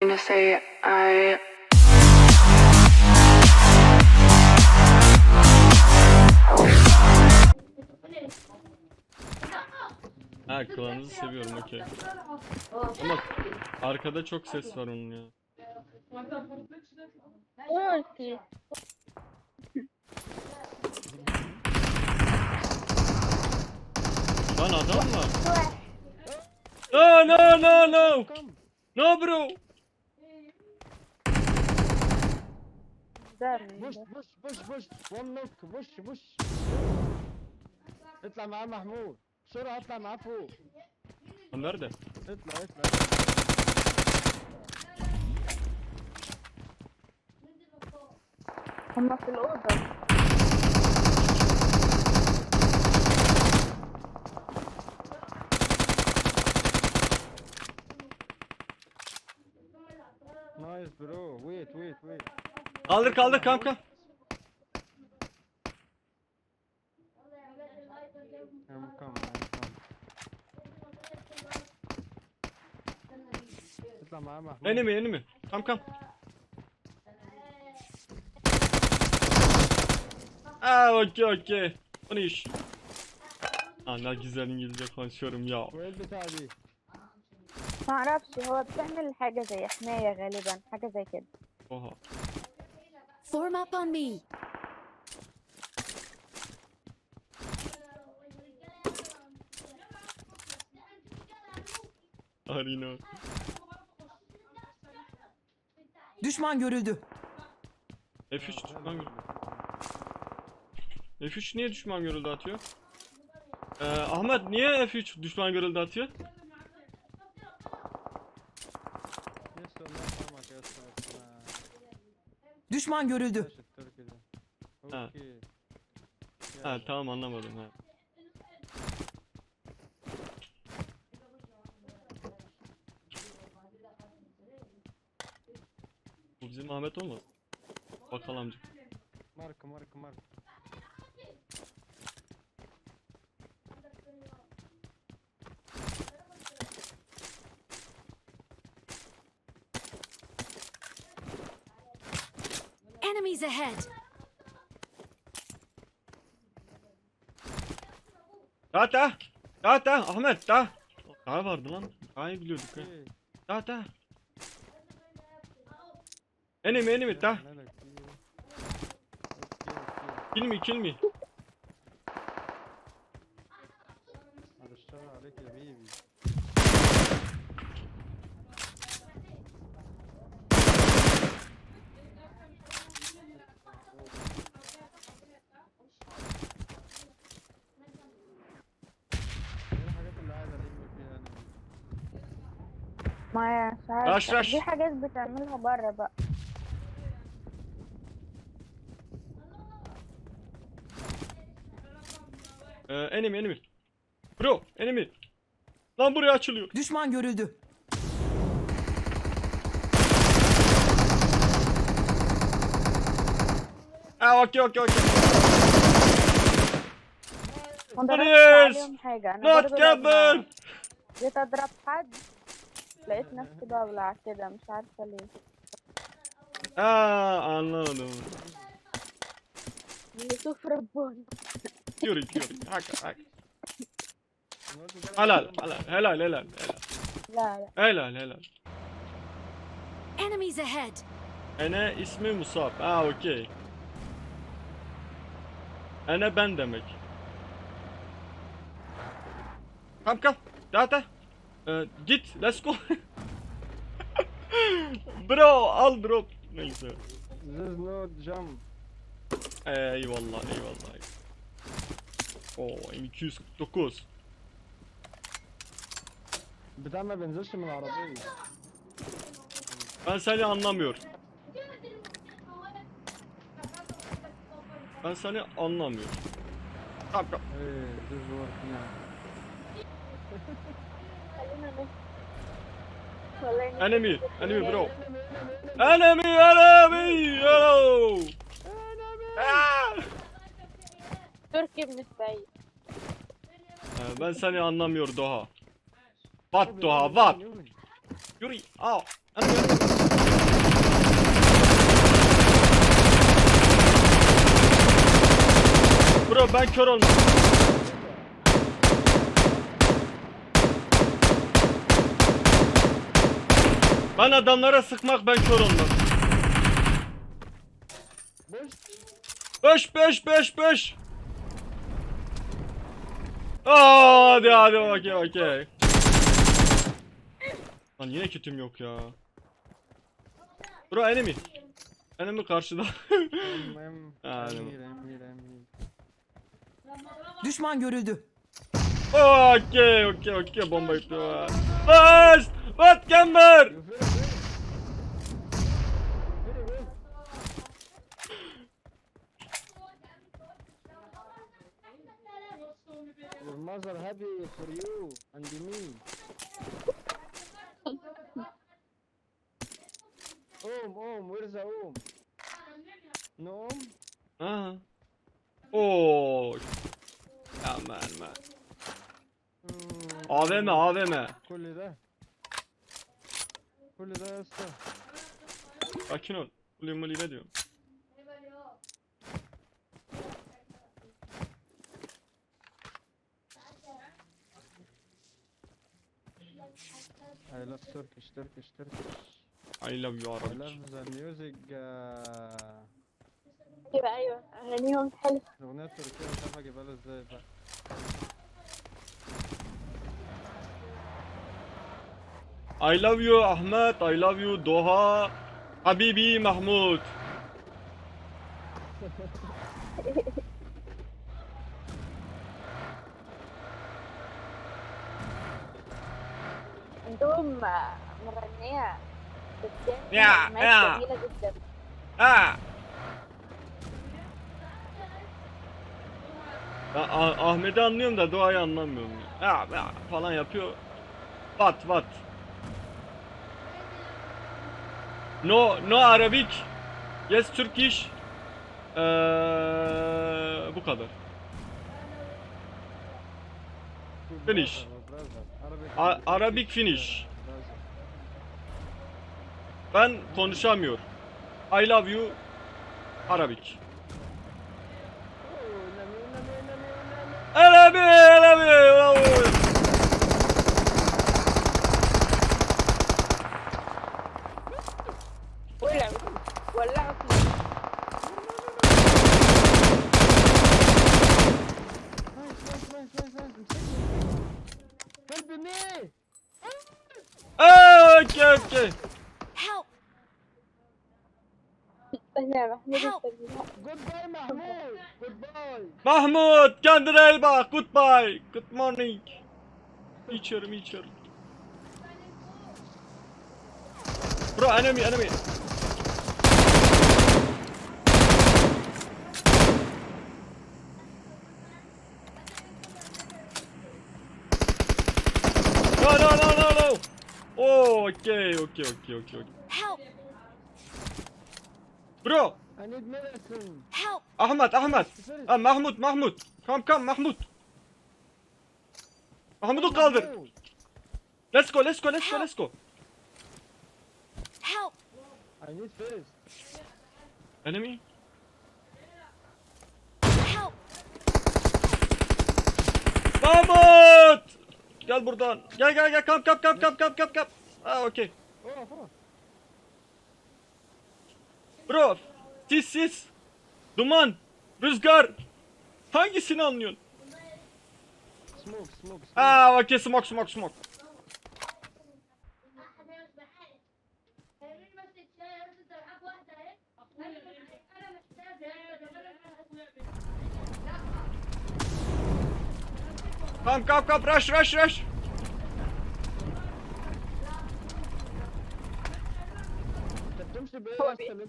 gonna say I Ha klanınızı seviyorum okey. Ama arkada çok ses var onun ya. Lan adam var. No no no no. No bro. ده بوش بوش بوش بوش. ون نوك بوش بوش. اطلع معاه محمود. بسرعة اطلع معاه فوق. nerede? اطلع اطلع. هما في الأوضة. نايس برو. ويت ويت ويت. Kaldır kaldır kanka. I'm coming I'm coming اطلع معاه محمود Enemy enemy. Kam kam. Aa okey okey. Bu ne iş? Aa ne güzel İngilizce konuşuyorum ya. وايه البتاع دي ما اعرفش هو بتعمل حاجة زي حماية غالبا حاجة زي كده Oha. Form up on me. Arino. Düşman görüldü. F3 düşman görüldü. F3 niye düşman görüldü atıyor? Ee, Ahmet niye F3 düşman görüldü atıyor? Düşman görüldü. Ha. Ha tamam anlamadım ha. Bu bizim Ahmet o mu? Bakalım amca. Marka marka marka. Enemies ahead. Daha daha. Daha daha. Ahmet daha. Daha vardı lan. Daha iyi biliyorduk ya. Daha daha. Enemy enemy daha. Kill me kill me. رش عارفة رش. دي حاجات بتعملها بره بقى Ee, enemy enemy. Bro enemy. Lan buraya açılıyor. Düşman görüldü. Ha okey okey okey. ما ضربتش Yes. عليهم حاجة أنا Not برضه لما كمل. جيت أضرب حد لقيت نفسي بولع كده مش عارفة ليه Ha anladım. يوسف رباني Yürü yürü. Hak hak. الواد ده Helal helal helal helal. لا لا Helal helal. Enemies ahead. Ene ismi Musab. Ha okey. Ene ben demek. Kam kam. Daha da. Ee, git let's go. bro al drop. Neyse. There's no jump. Ee, eyvallah eyvallah. Oo M249. Bir tane benzer şimdi arabaya mı? Ben seni anlamıyorum. Ben seni anlamıyorum. Tamam. Hey, this is working Enemy, enemy bro. Enemy, enemy, hello. Türk gibiniz bey. Ee, ben seni anlamıyor Doha. Bat Doha, bat. Yuri, al. Bro ben kör olmuşum. Ben adamlara sıkmak ben kör olmam. Boş. Beş beş beş beş. Aa, hadi hadi okey okey. Lan yine kitim yok ya. Bro enemy. Enemy karşıda. Ha. Düşman görüldü. okey okey okey bomba yapıyor. Bas! What Gamber? Your mother happy for you and me. Om, om, where's the om? No om? Aha. Oo. Aman aman. Hmm. AVM, AVM. Kulede. كل ده يا اسطى Sakin ol. Mali ne diyorum? I love Turkish, Turkish, Turkish. I love you I Arabic. love the music uh, أيوه أيوه اغانيهم حلوة الأغنية التركية مش عارف اجيبها له إزاي بقى I love you Ahmet. I love you Doha. Habibi Mahmud. عندهم مغنيه بتغني يا- كلمات يا. جميله جدا Ha. Ben Ah- Ahmet'i anlıyorum da Doğa'yı anlamıyorum. Ya, ya falan yapıyor. What what? No no Arabic. Yes Turkish. Ee, bu kadar. Finish. A- Arabic finish. Ben konuşamıyor. I love you Arabic. Arabi, düştü. Help. Goodbye Mahmut. Goodbye. Mahmut kendine iyi bak. Goodbye. Good morning. İçiyorum içiyorum. Bro enemy enemy. Okay okay okay okay okay. Help! Bro I need medicine! Help! Ahmet Ahmet. Ha Mahmut Mahmut. Come come Mahmut. Mahmut'u kaldır. Let's go let's go let's go let's go. Help! I need first. Enemy. Help! Mahmut! Gel buradan. Gel gel gel kap kap kap kap kap kap kap. Ha okey. Bro. Sis sis. Duman. Rüzgar. Hangisini anlıyorsun? Smoke, smoke, smoke. Ha okey smoke smoke smoke. Tamam kap kap rush rush rush.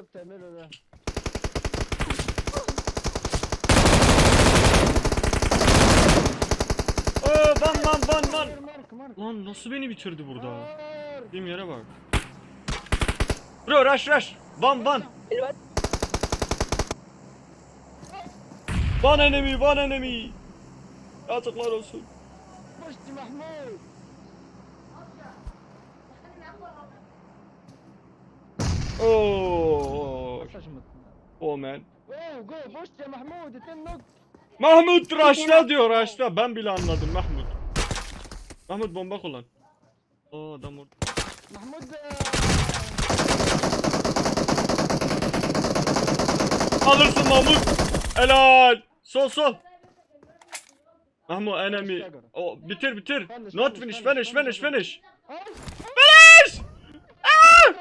çıkıp demir öne. Oo ban ban ban ban. Lan nasıl beni bitirdi burada? Mark. Dim yere bak. Bro rush rush. Ban ban. Ban enemy ban enemy. Yazıklar olsun. Koştu Mahmut. Oh. Oh man. Mahmut raşla diyor raşla. Ben bile anladım Mahmut. Mahmut bomba kullan. Oo adam orada. Mahmut. Alırsın Mahmut. Helal. Sol sol. Mahmut enemy. Oh, bitir bitir. Not finish finish finish finish. Finish! Aa!